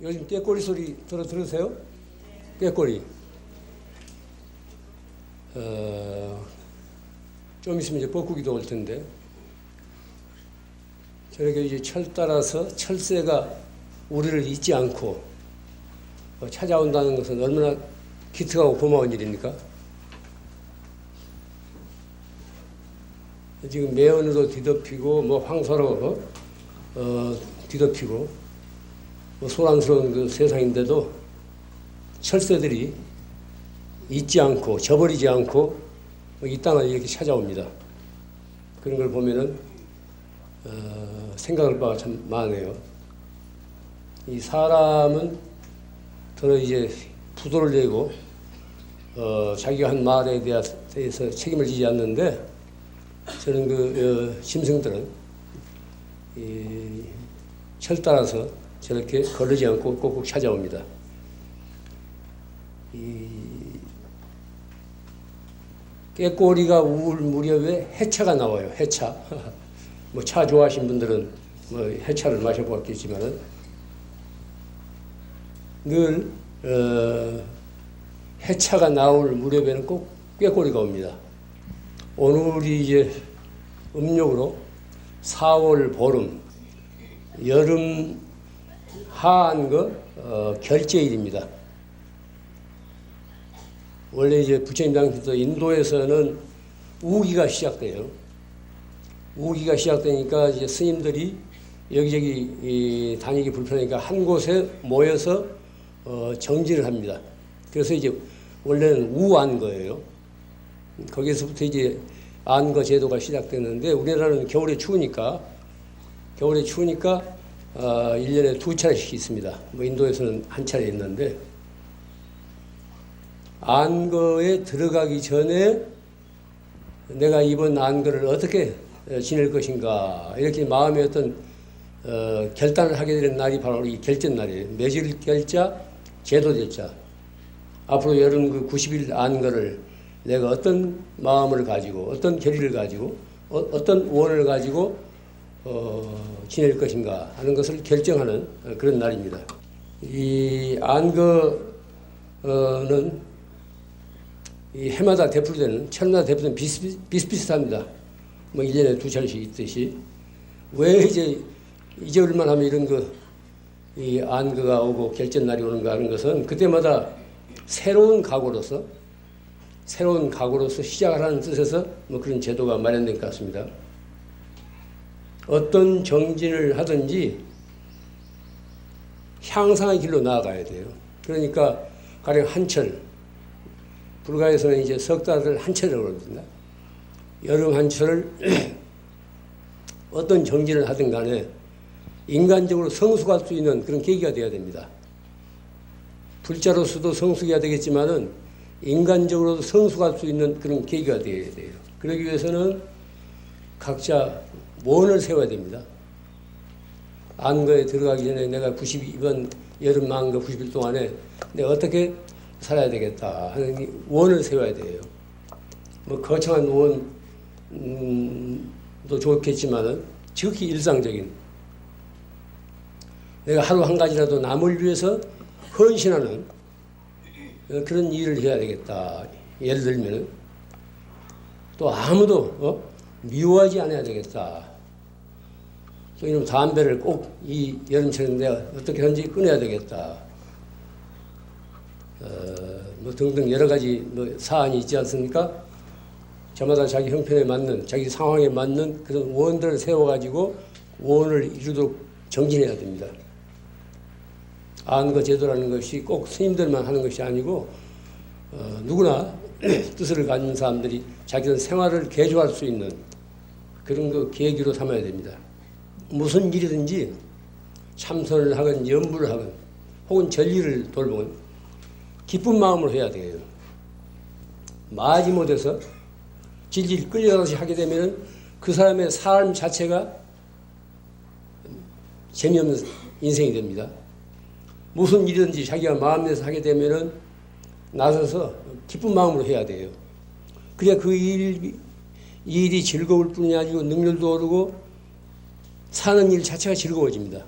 요즘 꾀꼬리 소리 들어 들으세요? 꾀꼬리. 어, 좀 있으면 이제 뻐꾸기도 올 텐데 저렇게 이제 철 따라서 철새가 우리를 잊지 않고 어, 찾아온다는 것은 얼마나 기특하고 고마운 일입니까? 지금 매연으로 뒤덮이고 뭐 황소로 어, 뒤덮이고 뭐 소란스러운 그 세상인데도 철새들이 잊지 않고 저버리지 않고 이 땅을 이렇게 찾아옵니다. 그런 걸 보면은 어, 생각할 바가 참 많네요. 이 사람은 더러 이제 부도를 내고 어, 자기가 한 말에 대해서 책임을 지지 않는데 저는 그 어, 심승들은 이, 철 따라서 저렇게 거르지 않고 꼭꼭 찾아옵니다. 이 깨꼬리가 우울 무렵에 해차가 나와요. 해차. 뭐 차 좋아하신 분들은 뭐 해차를 마셔보았겠지만은 늘 어, 해차가 나올 무렵에는 꼭 꾀꼬리가 옵니다. 오늘이 이제 음력으로 4월 보름, 여름 하한거 어, 결제일입니다. 원래 이제 부처님 당시도 인도에서는 우기가 시작돼요. 우기가 시작되니까 이제 스님들이 여기저기 이 다니기 불편하니까 한 곳에 모여서 어, 정진을 합니다. 그래서 이제 원래는 우안 거예요. 거기서부터 이제 안거 제도가 시작됐는데 우리나라는 겨울에 추우니까 겨울에 추우니까 어, 1년에 두 차례씩 있습니다. 뭐 인도에서는 한 차례 있는데 안거에 들어가기 전에 내가 이번 안거를 어떻게 어, 지낼 것인가 이렇게 마음의 어떤 어, 결단을 하게 되는 날이 바로 이 결전 날이에요. 매질 결자, 제도 결자. 앞으로 여름 그 90일 안거를 내가 어떤 마음을 가지고 어떤 결의를 가지고 어, 떤 원을 가지고 어, 지낼 것인가 하는 것을 결정하는 그런 날입니다. 이 안거는 이 해마다 대풀되는 철마다 대풀되는 비슷, 비슷비슷합니다. 뭐 1년에 두 차례씩 있듯이 왜 이제 잊어버릴만 하면 이런 그 이 안거가 오고 결전 날이 오는가 하는 것은 그때마다 새로운 각오로서 새로운 각오로서 시작하라는 뜻에서 뭐 그런 제도가 마련된 것 같습니다. 어떤 정진을 하든지 향상의 길로 나아가야 돼요. 그러니까 가령 한철, 불가에서는 이제 석 달을 한철이라고 그럽니다. 여름 한철을 어떤 정진을 하든 간에 인간적으로 성숙할 수 있는 그런 계기가 되어야 됩니다. 불자로서도 성숙해야 되겠지만은 인간적으로도 성숙할 수 있는 그런 계기가 되어야 돼요. 그러기 위해서는 각자 원을 세워야 됩니다. 안거에 들어가기 전에 내가 92번 여름 안거 90일 동안에 내가 어떻게 살아야 되겠다 하는 원을 세워야 돼요. 뭐 거창한 원도 음, 좋겠지만은 지극히 일상적인 내가 하루 한 가지라도 남을 위해서 헌신하는 그런 일을 해야 되겠다. 예를 들면은 또 아무도 어? 미워하지 않아야 되겠다. 또 이런 담배를 꼭 이 여름철에 내가 어떻게 하든지 끊어야 되겠다. 어, 뭐 등등 여러 가지 뭐 사안이 있지 않습니까? 저마다 자기 형편에 맞는 자기 상황에 맞는 그런 원들을 세워가지고 원을 이루도록 정진해야 됩니다. 안거 제도라는 것이 꼭 스님들만 하는 것이 아니고 어, 누구나 뜻을 가진 사람들이 자기들 생활을 개조할 수 있는 그런 그 계기로 삼아야 됩니다. 무슨 일이든지 참선을 하건 연부를 하건 혹은 전리를 돌보건 기쁜 마음으로 해야 돼요. 마지 못해서 질질 끌려가듯이 하게 되면 그 사람의 삶 자체가 재미없는 인생이 됩니다. 무슨 일이든지 자기가 마음 내서 하게 되면은 나서서 기쁜 마음으로 해야 돼요. 그래야 그 일, 일이 즐거울 뿐이 아니고 능률도 오르고 사는 일 자체가 즐거워집니다.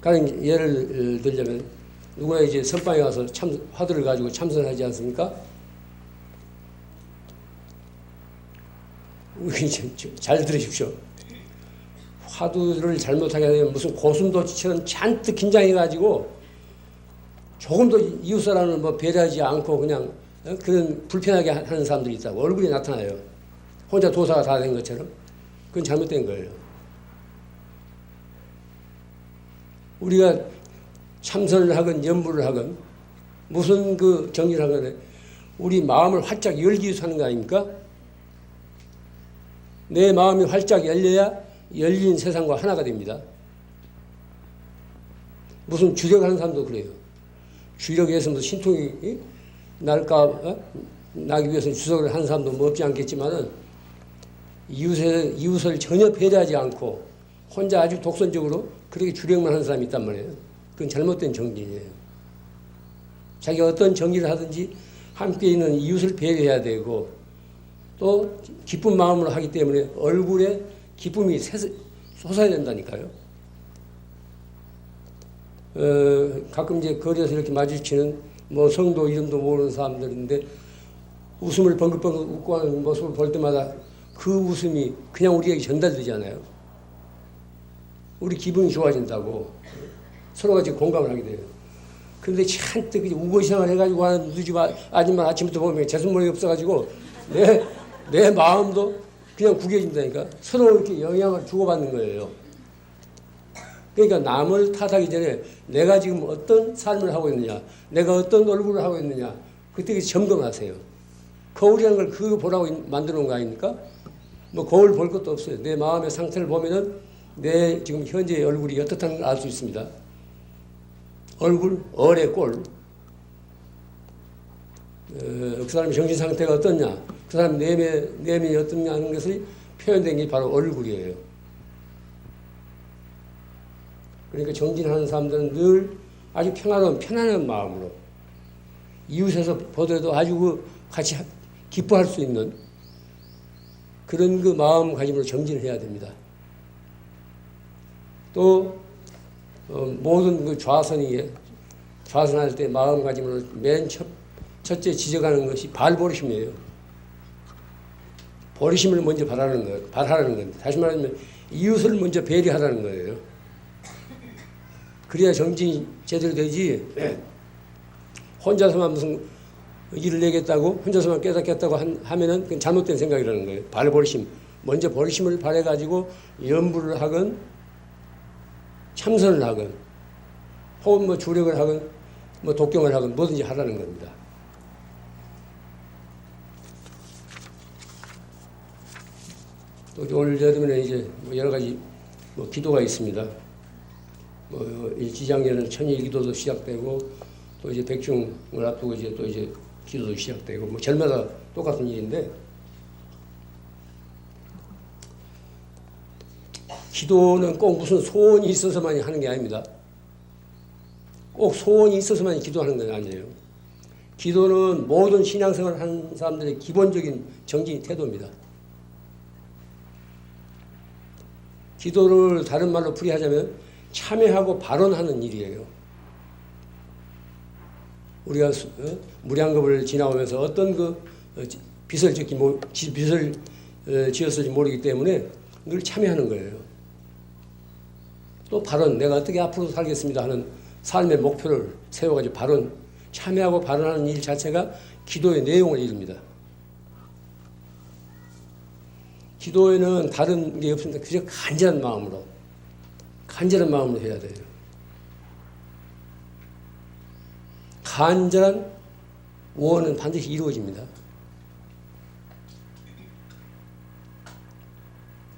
가령 예를 들자면 누구나 이제 선방에 가서 참 화두를 가지고 참선하지 않습니까? 잘 들으십시오. 화두를 잘못하게 되면 무슨 고슴도치처럼 잔뜩 긴장해가지고 조금도 이웃 사람을 뭐 배려하지 않고 그냥 어? 그런 불편하게 하- 하는 사람들이 있다고 얼굴이 나타나요. 혼자 도사가 다 된 것처럼 그건 잘못된 거예요. 우리가 참선을 하건 연부를 하건 무슨 그 정리를 하건 우리 마음을 활짝 열기 위해서 하는 거 아닙니까? 내 마음이 활짝 열려야 열린 세상과 하나가 됩니다. 무슨 주력하는 사람도 그래요. 주력에서 무슨 신통이 이? 날까 어? 나기 위해서 주석을 하는 사람도 뭐 없지 않겠지만은 이웃을 이웃을 전혀 배려하지 않고 혼자 아주 독선적으로 그렇게 주력만 하는 사람이 있단 말이에요. 그건 잘못된 정진이에요. 자기가 어떤 정리를 하든지 함께 있는 이웃을 배려해야 되고 또 기쁜 마음으로 하기 때문에 얼굴에 기쁨이 새- 솟아야 된다니까요. 어, 가끔 이제 거리에서 이렇게 마주치는 뭐 성도 이름도 모르는 사람들인데 웃음을 벙긋벙긋 웃고 하는 모습을 볼 때마다 그 웃음이 그냥 우리에게 전달되잖아요. 우리 기분이 좋아진다고 서로가 지금 공감을 하게 돼요. 근데 잔뜩 우거시장을 해가지고 하는 누집 아- 아줌마 아침부터 보면 재수머리 없어가지고 내, 내 마음도 그냥 구겨진다니까 서로 이렇게 영향을 주고받는 거예요. 그러니까 남을 탓하기 전에 내가 지금 어떤 삶을 하고 있느냐, 내가 어떤 얼굴을 하고 있느냐, 그때 점검하세요. 거울이라는 걸 그거 보라고 만들어 놓은 거 아닙니까? 뭐 거울 볼 것도 없어요. 내 마음의 상태를 보면은 내 지금 현재의 얼굴이 어떻다는 걸 알 수 있습니다. 얼굴, 얼의 꼴. 어, 그 사람의 정신 상태가 어떻냐, 그 사람 내면, 내면이 어떻냐 하는 것이 표현된 게 바로 얼굴이에요. 그러니까 정진하는 사람들은 늘 아주 평화로운 편안한 마음으로 이웃에서 보더라도 아주 그 같이 하- 기뻐할 수 있는 그런 그 마음가짐으로 정진해야 됩니다. 또 어, 모든 그 좌선이 좌선할 때 마음가짐으로 맨 첫, 첫째 지적하는 것이 발버리심이에요. 버리심을 먼저 바라는 거, 바라는 건데 다시 말하면 이웃을 먼저 배려하라는 거예요. 그래야 정진이 제대로 되지. 혼자서만 무슨 일을 내겠다고 혼자서만 깨닫겠다고 한- 하면은 그건 잘못된 생각이라는 거예요. 발버리심. 먼저 버리심을 바래가지고 연부를 하건 참선을 하건 혹은 뭐 주력을 하건 뭐 독경을 하건 뭐든지 하라는 겁니다. 또올 여름에는 이제 뭐 여러 가지 뭐 기도가 있습니다. 뭐 일지장에는 천일 기도도 시작되고 또 이제 백중을 앞두고 이제 또 이제 기도도 시작되고 뭐 절마다 똑같은 일인데 기도는 꼭 무슨 소원이 있어서만 하는 게 아닙니다. 꼭 소원이 있어서만 기도하는 건 아니에요. 기도는 모든 신앙생활을 하는 사람들의 기본적인 정진 태도입니다. 기도를 다른 말로 풀이하자면 참여하고 발언하는 일이에요. 우리가 수- 어? 무량겁을 지나오면서 어떤 그 어, 지- 빚을 짓기 빚을 어, 지었을지 모르기 때문에 늘 참여하는 거예요. 또 발언, 내가 어떻게 앞으로 살겠습니다 하는 삶의 목표를 세워가지고 발언, 참여하고 발언하는 일 자체가 기도의 내용을 이룹니다. 기도에는 다른 게 없습니다. 그저 간절한 마음으로, 간절한 마음으로 해야 돼요. 간절한 원은 반드시 이루어집니다.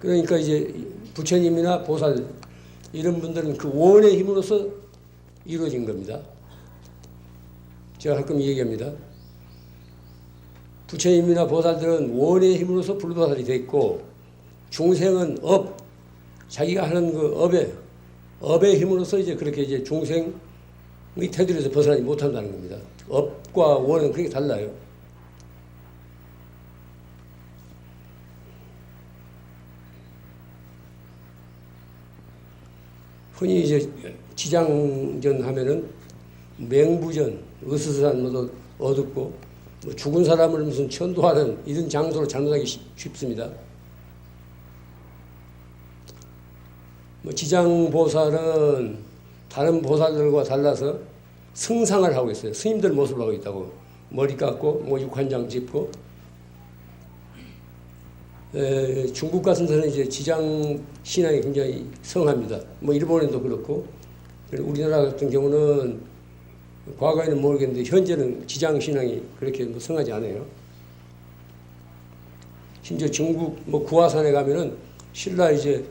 그러니까 이제 부처님이나 보살 이런 분들은 그 원의 힘으로서 이루어진 겁니다. 제가 가끔 얘기합니다. 부처님이나 보살들은 원의 힘으로서 불보살이 됐고 중생은 업 자기가 하는 그 업의 업의 힘으로서 이제 그렇게 이제 중생 의 테두리에서 벗어나지 못한다는 겁니다. 업과 원은 그렇게 달라요. 흔히 이제 지장전 하면은 맹부전, 의수산 뭐도 어둡고 뭐 죽은 사람을 무슨 천도하는 이런 장소로 잘못하기 쉽- 쉽습니다. 뭐 지장보살은 다른 보살들과 달라서 승상을 하고 있어요. 스님들 모습을 하고 있다고 머리 깎고 뭐 육한장 짚고 에, 중국 같은 데는 이제 지장 신앙이 굉장히 성합니다. 뭐 일본에도 그렇고 우리나라 같은 경우는 과거에는 모르겠는데 현재는 지장 신앙이 그렇게 뭐 성하지 않아요. 심지어 중국 뭐 구화산에 가면은 신라 이제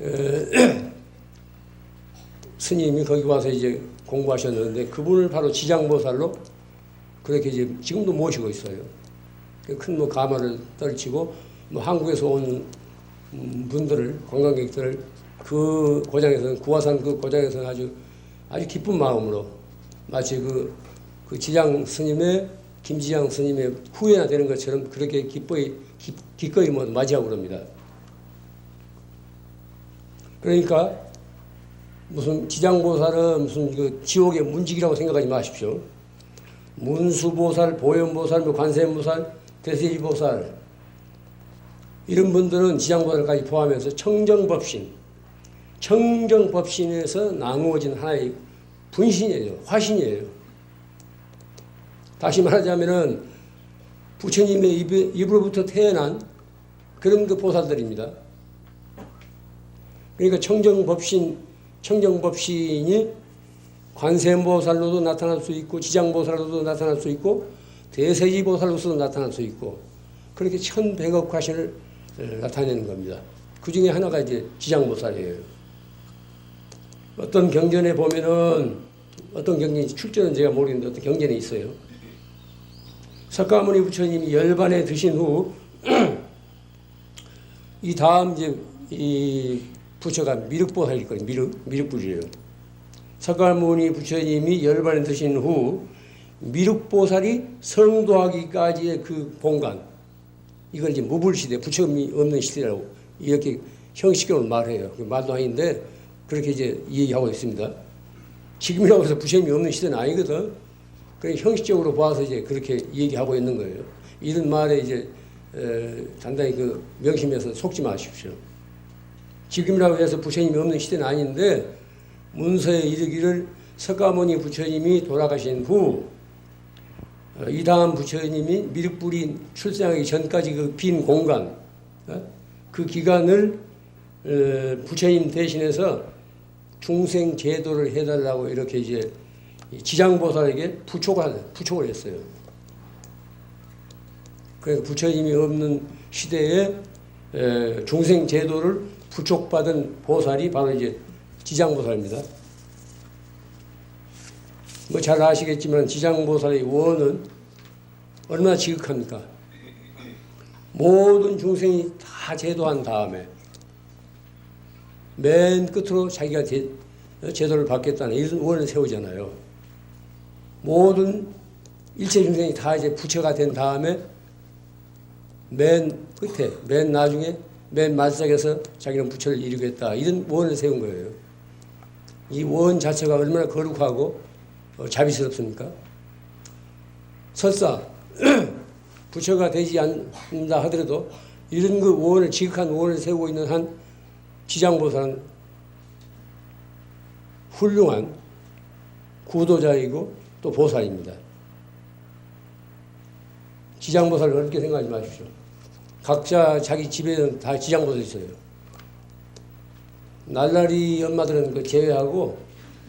에, 스님이 거기 와서 이제 공부하셨는데 그분을 바로 지장보살로 그렇게 이제 지금도 모시고 있어요. 큰 뭐 가마를 떨치고 뭐 한국에서 온 음, 분들을 관광객들을 그 고장에서는 구화산 그 고장에서는 아주 아주 기쁜 마음으로 마치 그, 그 지장 스님의 김지장 스님의 후예나 되는 것처럼 그렇게 기뻐이 기, 기꺼이 뭐 맞이하고 그럽니다. 그러니까 무슨 지장보살은 무슨 그 지옥의 문직이라고 생각하지 마십시오. 문수보살, 보현보살, 뭐 관세음보살, 대세지보살 이런 분들은 지장보살까지 포함해서 청정법신, 청정법신에서 나누어진 하나의 분신이에요, 화신이에요. 다시 말하자면은 부처님의 입, 입으로부터 태어난 그런 그 보살들입니다. 그러니까 청정법신, 청정법신이 관세음보살로도 나타날 수 있고 지장보살로도 나타날 수 있고 대세지보살로서도 나타날 수 있고 그렇게 천백억 화신을 에, 나타내는 겁니다. 그 중에 하나가 이제 지장보살이에요. 어떤 경전에 보면은 어떤 경전이 출전은 제가 모르겠는데 어떤 경전에 있어요. 석가모니 부처님이 열반에 드신 후 이 다음 이제 이 부처가 미륵보살일 거예요. 미륵 미륵불이에요. 석가모니 부처님이 열반에 드신 후 미륵보살이 성도하기까지의 그 공간 이걸 이제 무불시대 부처님이 없는 시대라고 이렇게 형식적으로 말해요. 그 말도 아닌데 그렇게 이제 이야기하고 있습니다. 지금이라고 해서 부처님이 없는 시대는 아니거든. 그 형식적으로 봐서 이제 그렇게 얘기하고 있는 거예요. 이런 말에 이제 에, 단단히 그 명심해서 속지 마십시오. 지금이라고 해서 부처님이 없는 시대는 아닌데 문서에 이르기를 석가모니 부처님이 돌아가신 후 어, 이 다음 부처님이 미륵불이 출생하기 전까지 그 빈 공간 어? 그 기간을 어, 부처님 대신해서 중생 제도를 해달라고 이렇게 이제 이 지장보살에게 부촉을 부촉을 했어요. 그래서 부처님이 없는 시대에 에, 중생 제도를 부촉받은 보살이 바로 이제 지장보살입니다. 뭐 잘 아시겠지만 지장보살의 원은 얼마나 지극합니까? 모든 중생이 다 제도한 다음에 맨 끝으로 자기가 제, 제도를 받겠다는 이런 원을 세우잖아요. 모든 일체 중생이 다 이제 부처가 된 다음에 맨 끝에, 맨 나중에, 맨 마지막에서 자기는 부처를 이루겠다. 이런 원을 세운 거예요. 이 원 자체가 얼마나 거룩하고 어, 자비스럽습니까? 설사 부처가 되지 않는다 하더라도 이런 그 원을 지극한 원을 세우고 있는 한 지장보살은 훌륭한 구도자이고 또 보살입니다. 지장보살을 어렵게 생각하지 마십시오. 각자 자기 집에는 다 지장보살 있어요. 날라리 엄마들은 그 제외하고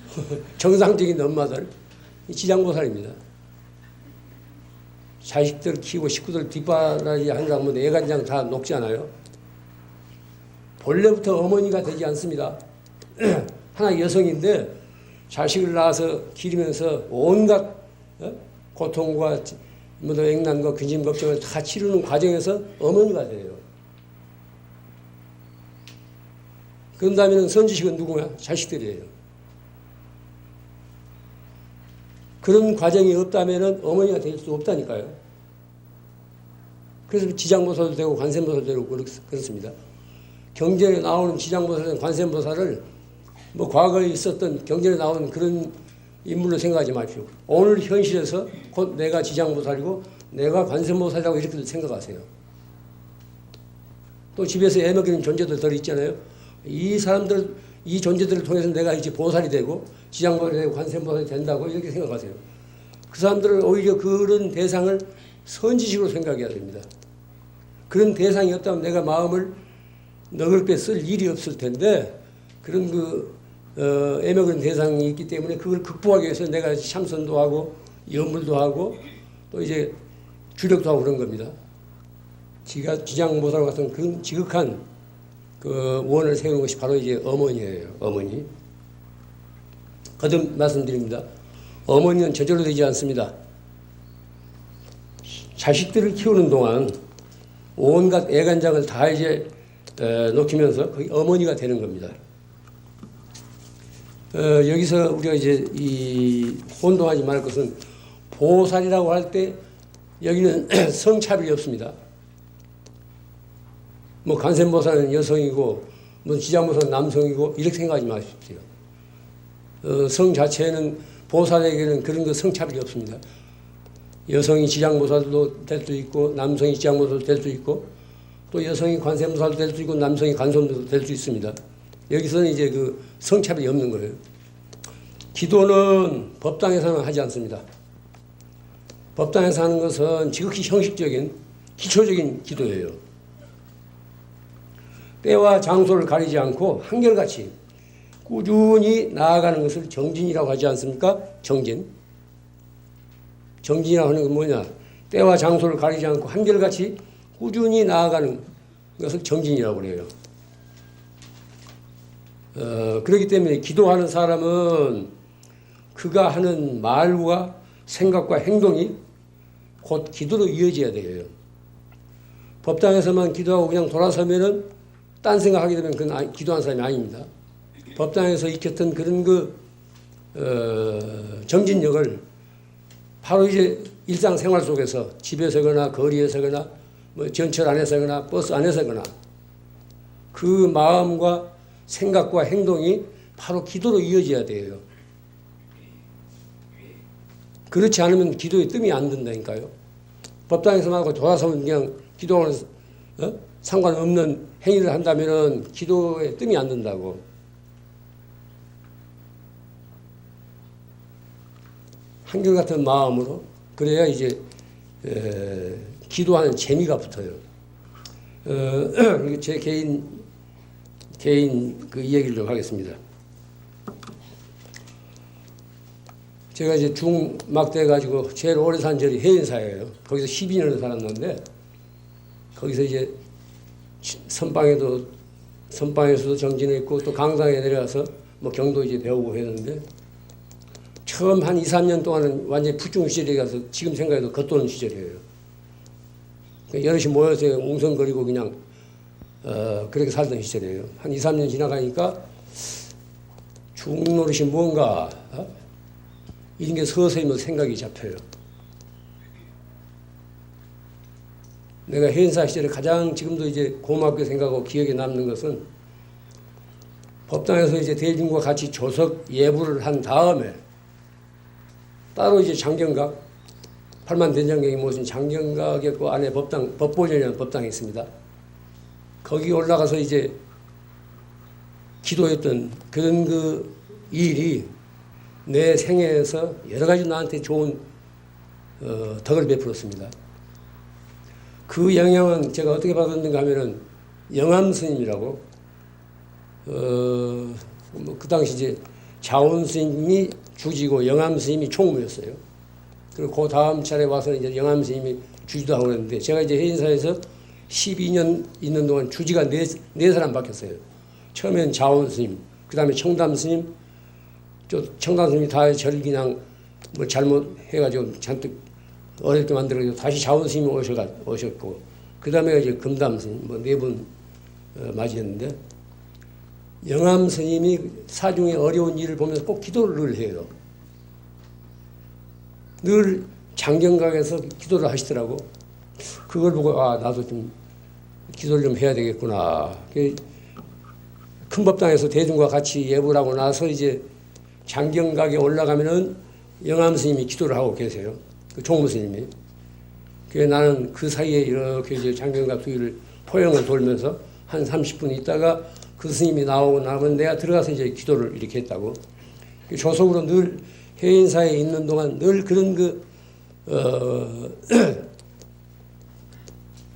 정상적인 엄마들 이 지장보살입니다. 자식들 키우고 식구들 뒷바라지 하는 사람은 애간장 다 녹지 않아요. 본래부터 어머니가 되지 않습니다. 하나 여성인데 자식을 낳아서 기르면서 온갖 어? 고통과 뭐도 액난과 근심 걱정을 다 치르는 과정에서 어머니가 돼요. 그런 다음에는 선지식은 누구야? 자식들이에요. 그런 과정이 없다면 어머니가 될 수 없다니까요. 그래서 지장보살도 되고 관세음보살도 되고 그렇- 그렇습니다. 경전에 나오는 지장보살은 관세음보살을 뭐 과거에 있었던 경전에 나온 그런 인물로 생각하지 마십시오. 오늘 현실에서 곧 내가 지장보살이고 내가 관세음보살이라고 이렇게 생각하세요. 또 집에서 애 먹이는 존재들 들 있잖아요. 이 사람들 이 존재들을 통해서 내가 이제 보살이 되고 지장보살이 되고 관세음보살이 된다고 이렇게 생각하세요. 그 사람들은 오히려 그런 대상을 선지식으로 생각해야 됩니다. 그런 대상이 없다면 내가 마음을 너그럽게 쓸 일이 없을 텐데 그런 그 어, 애먹은 대상이 있기 때문에 그걸 극복하기 위해서 내가 참선도 하고 염불도 하고 또 이제 주력도 하고 그런 겁니다. 지가 지장보살 같은 그런 지극한 그 원을 세우는 것이 바로 이제 어머니예요. 어머니. 거듭 말씀드립니다. 어머니는 저절로 되지 않습니다. 자식들을 키우는 동안 온갖 애간장을 다 이제 에, 놓기면서 거기 어머니가 되는 겁니다. 어, 여기서 우리가 이제 이 혼동하지 말 것은 보살이라고 할 때 여기는 성차별이 없습니다. 뭐 간센보살은 여성이고 뭐 지장보살은 남성이고 이렇게 생각하지 마십시오. 어, 성 자체는 보살에게는 그런 거 성차별이 없습니다. 여성이 지장보살도 될 수 있고 남성이 지장보살도 될 수 있고 또 여성이 관세음보살도 될 수 있고 남성이 관세음도 될 수 있습니다. 여기서는 이제 그 성차별이 없는 거예요. 기도는 법당에서는 하지 않습니다. 법당에서 하는 것은 지극히 형식적인 기초적인 기도예요. 때와 장소를 가리지 않고 한결같이 꾸준히 나아가는 것을 정진이라고 하지 않습니까? 정진. 정진이라고 하는 건 뭐냐? 때와 장소를 가리지 않고 한결같이 꾸준히 나아가는 것을 정진이라고 그래요. 어, 그렇기 때문에 기도하는 사람은 그가 하는 말과 생각과 행동이 곧 기도로 이어져야 돼요. 법당에서만 기도하고 그냥 돌아서면은 딴 생각하게 되면 그건 아니- 기도한 사람이 아닙니다. 법당에서 익혔던 그런 그 어, 정진력을 바로 이제 일상생활 속에서 집에서거나 거리에서거나 뭐 전철 안에서거나 버스 안에서거나 그 마음과 생각과 행동이 바로 기도로 이어져야 돼요. 그렇지 않으면 기도에 뜸이 안 든다니까요. 법당에서만 하고 돌아서면 그냥 기도하는 어? 상관없는 행위를 한다면은 기도에 뜸이 안 든다고. 한결같은 마음으로 그래야 이제 에, 기도하는 재미가 붙어요. 어, 제 개인 개인 그 이야기를 좀 하겠습니다. 제가 이제 중막 돼 가지고 제일 오래 산 절이 해인사예요. 거기서 12년을 살았는데 거기서 이제 선방에도 선방에서도 정진했고 또 강당에 내려가서 뭐 경도 이제 배우고 했는데 처음 한 2, 3년 동안은 완전히 부중 시절에 가서 지금 생각해도 겉도는 시절이에요. 그러니까 여럿이 모여서 웅성거리고 그냥 어, 그렇게 살던 시절이에요. 한 2, 3년 지나가니까 중노릇이 뭔가 어? 이런 게 서서히 뭐 생각이 잡혀요. 내가 해인사 시절에 가장 지금도 이제 고맙게 생각하고 기억에 남는 것은 법당에서 이제 대중과 같이 조석 예불을 한 다음에 따로 이제 장경각 팔만 대장경이 모신 장경각의 그 안에 법당 법보전이라는 법당이 있습니다. 거기 올라가서 이제 기도했던 그런 그 일이 내 생애에서 여러 가지 나한테 좋은 어, 덕을 베풀었습니다. 그 영향은 제가 어떻게 받았는가 하면은 영암 스님이라고 어, 뭐 그 당시 이제 자원 스님이 주지고 영암 스님이 총무였어요. 그리고 그 다음 차례 와서 이제 영암 스님이 주지도 하고 그랬는데 제가 이제 해인사에서 12년 있는 동안 주지가 네, 네 사람 바뀌었어요. 처음엔 자원 스님, 그 다음에 청담 스님, 저 청담 스님이 다 저를 그냥 뭐 잘못해가지고 잔뜩 어렵게 만들어서 다시 자원 스님이 오셔가 오셨고, 그 다음에 이제 금담 스님 뭐 네분 어, 맞이했는데 영암 스님이 사중의 어려운 일을 보면서 꼭 기도를 해요. 늘 장경각에서 기도를 하시더라고. 그걸 보고 아 나도 좀 기도를 좀 해야 되겠구나. 그큰 법당에서 대중과 같이 예불 하고 나서 이제 장경각에 올라가면은 영암 스님이 기도를 하고 계세요. 그 종무 스님이. 그래 나는 그 사이에 이렇게 이제 장경각 두위를 포영을 돌면서 한 30분 있다가 그 스님이 나오고 나면 내가 들어가서 이제 기도를 이렇게 했다고. 그 조속으로 늘 해인사에 있는 동안 늘 그런 그, 어,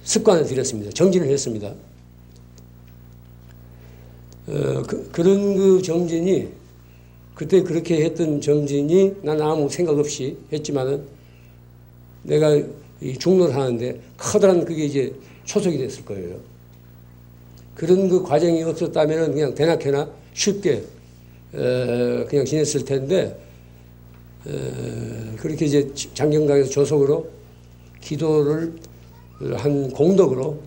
습관을 들였습니다. 정진을 했습니다. 어, 그, 그런 그 정진이 그때 그렇게 했던 정진이 난 아무 생각 없이 했지만은 내가 이 중로를 하는데 커다란 그게 이제 초석이 됐을 거예요. 그런 그 과정이 없었다면은 그냥 대낮게나 쉽게 어, 그냥 지냈을 텐데 어, 그렇게 이제 장경각에서 조속으로 기도를 한 공덕으로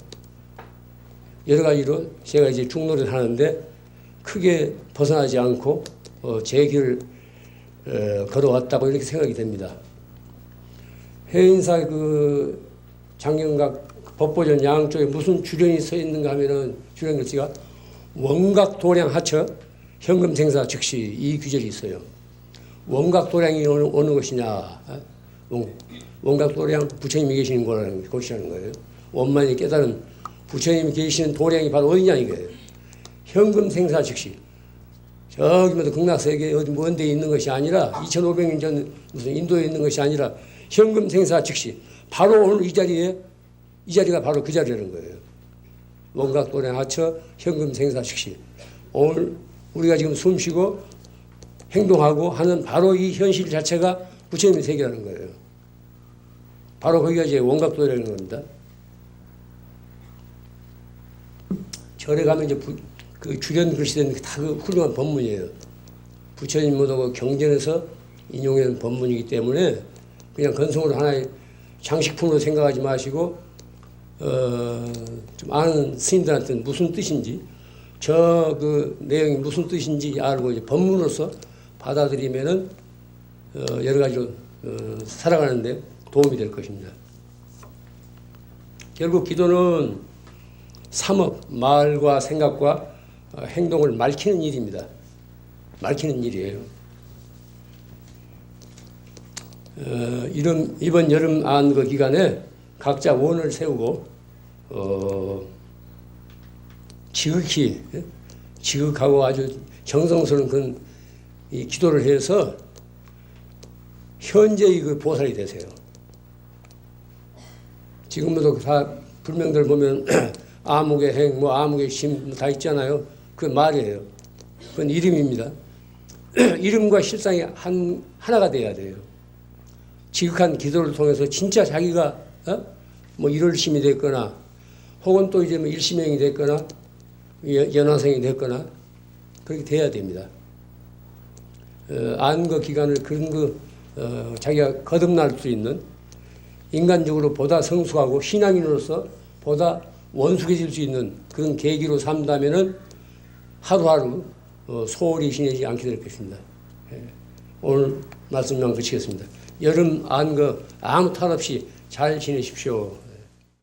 여러 가지로 제가 이제 중노를 하는데 크게 벗어나지 않고 어, 제 길을 어, 걸어왔다고 이렇게 생각이 됩니다. 해인사 그 장경각 법보전 양쪽에 무슨 주련이 서 있는가 하면은 주련 글씨가 원각 도량 하처 현금 생사 즉시 이 규절이 있어요. 원각 도량이 어느, 어느 것이냐? 어? 원- 원각 도량 부처님이 계시는 거라는 것이라는 거예요. 원만히 깨달은 부처님이 계시는 도량이 바로 어디냐 이거예요. 현금 생사 즉시 저기 뭐 극락세계 어디 먼데 있는 것이 아니라 2,500년 전 무슨 인도에 있는 것이 아니라 현금 생사 즉시 바로 오늘 이 자리에 이 자리가 바로 그 자리라는 거예요. 원각 도량 하처 현금 생사 즉시 오늘 우리가 지금 숨쉬고 행동하고 하는 바로 이 현실 자체가 부처님의 세계라는 거예요. 바로 거기가 이제 원각도라는 겁니다. 절에 가면 이제 부, 그 주련 글씨된 다그 훌륭한 법문이에요. 부처님 모두 그 경전에서 인용한 법문이기 때문에 그냥 건성으로 하나의 장식품으로 생각하지 마시고 어, 좀 아는 스님들한테는 무슨 뜻인지 저 그 내용이 무슨 뜻인지 알고 이제 법문으로서 받아들이면은 어, 여러 가지로 어, 살아가는데 도움이 될 것입니다. 결국 기도는 삼업, 말과 생각과 어, 행동을 말키는 일입니다. 말키는 일이에요. 어, 이런, 이번 여름 안 그 기간에 각자 원을 세우고 어, 지극히 예? 지극하고 아주 정성스러운 그런 이 기도를 해서 현재의 그 보살이 되세요. 지금도 다 불명들 보면 아무개 행, 뭐 아무개 심다 있잖아요. 그 말이에요. 그건 이름입니다. 이름과 실상이 한 하나가 돼야 돼요. 지극한 기도를 통해서 진짜 자기가 어? 뭐 일월심이 됐거나 혹은 또 이제 뭐 일심행이 됐거나 여- 연화생이 됐거나 그렇게 돼야 됩니다. 어, 안거 기간을 그런 그 어, 자기가 거듭날 수 있는 인간적으로 보다 성숙하고 신앙인으로서 보다 원숙해질 수 있는 그런 계기로 삼다면은 하루하루 어, 소홀히 지내지 않게 될 것입니다. 예. 오늘 말씀 만 그치겠습니다. 여름 안거 아무 탈 없이 잘 지내십시오.